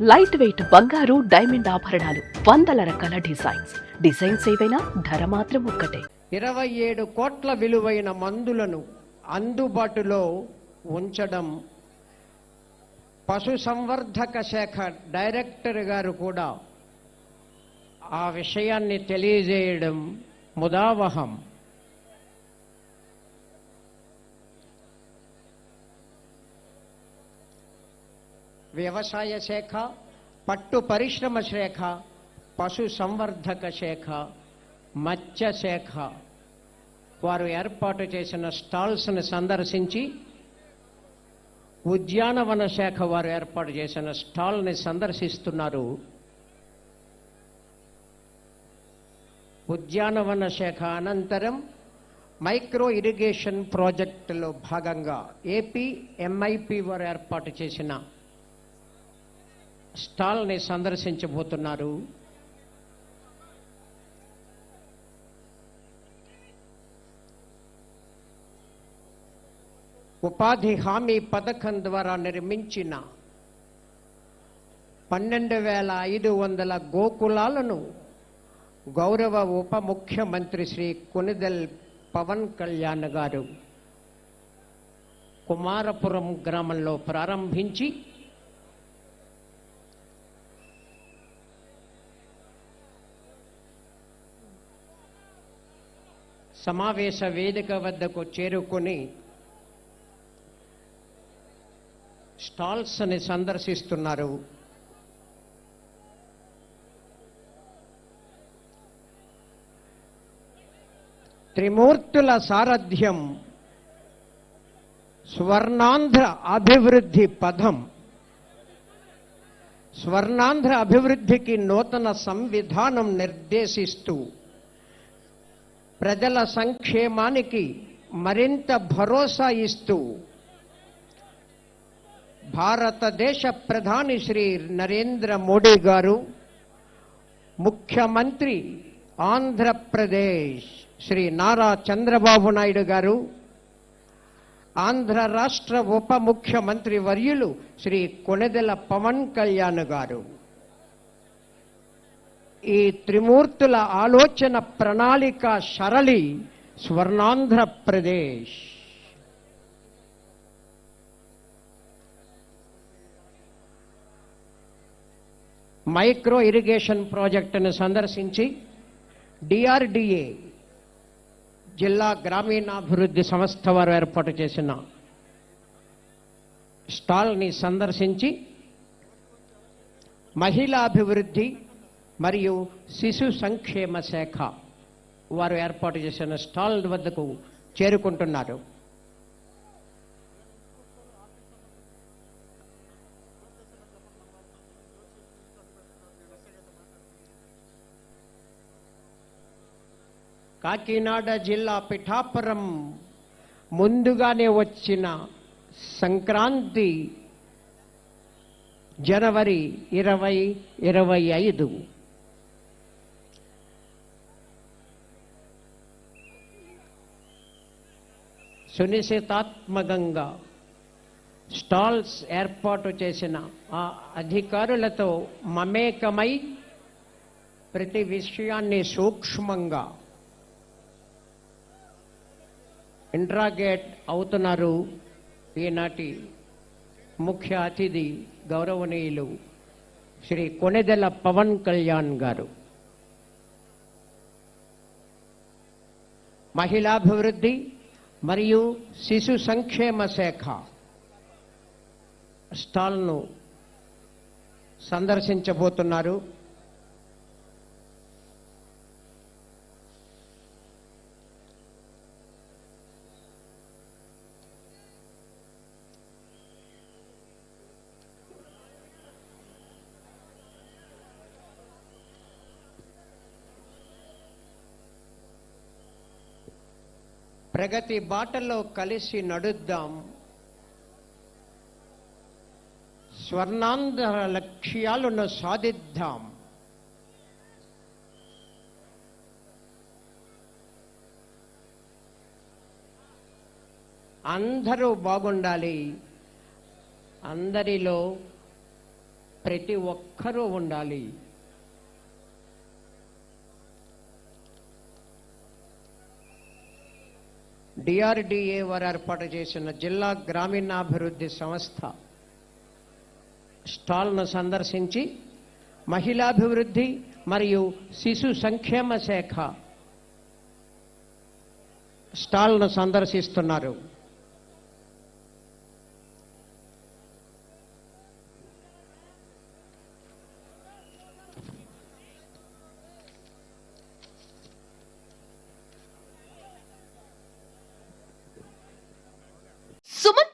Light weight బంగారు diamond ఆభరణాలు వందల రకాల డిజైన్స్ డిజైన్స్ ఏవైనా ధర మాత్రం ఒక్కటే. ఇరవై ఏడు కోట్ల విలువైన మందులను అందుబాటులో ఉంచడం పశు సంవర్ధక శాఖ డైరెక్టర్ గారు కూడా ఆ విషయాన్ని తెలియజేయడం ముదావహం. వ్యవసాయ శాఖ పట్టు పరిశ్రమ శాఖ పశు సంవర్ధక శాఖ మత్స్య శాఖ. వారు ఏర్పాటు చేసిన స్టాల్స్ని సందర్శించి ఉద్యానవన శాఖ వారు ఏర్పాటు చేసిన స్టాల్ని సందర్శిస్తున్నారు. ఉద్యానవన శాఖ అనంతరం మైక్రో ఇరిగేషన్ ప్రాజెక్టులో భాగంగా ఏపీ ఎంఐపి వారు ఏర్పాటు చేసిన స్టాల్ని సందర్శించబోతున్నారు. ఉపాధి హామీ పథకం ద్వారా నిర్మించిన పన్నెండు వేల ఐదు వందల గోకులాలను గౌరవ ఉప ముఖ్యమంత్రి శ్రీ కొనిదెల్ పవన్ కళ్యాణ్ గారు కుమారపురం గ్రామంలో ప్రారంభించి సమావేశ వేదిక వద్దకు చేరుకొని స్టాల్స్ని సందర్శిస్తున్నారు. త్రిమూర్తుల సారథ్యం స్వర్ణాంధ్ర అభివృద్ధి పదం స్వర్ణాంధ్ర అభివృద్ధికి నూతన సంవిధానం నిర్దేశిస్తూ ప్రజల సంక్షేమానికి మరింత భరోసా ఇస్తూ భారతదేశ ప్రధాని శ్రీ నరేంద్ర మోడీ గారు ముఖ్యమంత్రి ఆంధ్రప్రదేశ్ శ్రీ నారా చంద్రబాబు నాయుడు గారు ఆంధ్ర రాష్ట్ర ఉప ముఖ్యమంత్రి వర్యులు శ్రీ కొనెదెల పవన్ కళ్యాణ్ గారు. ఈ త్రిమూర్తుల ఆలోచన ప్రణాళిక సరళి స్వర్ణాంధ్రప్రదేశ్ మైక్రో ఇరిగేషన్ ప్రాజెక్టును సందర్శించి డిఆర్డిఏ జిల్లా గ్రామీణాభివృద్ధి సంస్థ వారు ఏర్పాటు చేసిన స్టాల్ని సందర్శించి మహిళాభివృద్ధి మరియు శిశు సంక్షేమ శాఖ వారు ఏర్పాటు చేసిన స్టాల్ వద్దకు చేరుకుంటున్నారు. కాకినాడ జిల్లా పిఠాపురం ముందుగానే వచ్చిన సంక్రాంతి జనవరి ఇరవై ఇరవై ఐదు. సునిశ్చితాత్మకంగా స్టాల్స్ ఏర్పాటు చేసిన ఆ అధికారులతో మమేకమై ప్రతి విషయాన్ని సూక్ష్మంగా ఇంట్రాగేట్ అవుతున్నారు ఈనాటి ముఖ్య అతిథి గౌరవనీయులు శ్రీ కొనెదెల పవన్ కళ్యాణ్ గారు. మహిళాభివృద్ధి మరియు శిశు సంక్షేమ శాఖ స్టాల్ను సందర్శించబోతున్నారు. ప్రగతి బాటలో కలిసి నడుద్దాం. స్వర్ణాంధ్ర లక్ష్యాలను సాధిద్దాం. అందరూ బాగుండాలి. అందరిలో ప్రతి ఒక్కరూ ఉండాలి. డిఆర్డిఏ వారు ఏర్పాటు చేసిన జిల్లా గ్రామీణాభివృద్ధి సంస్థ స్టాల్ను సందర్శించి మహిళాభివృద్ధి మరియు శిశు సంక్షేమ శాఖ స్టాల్ను సందర్శిస్తున్నారు.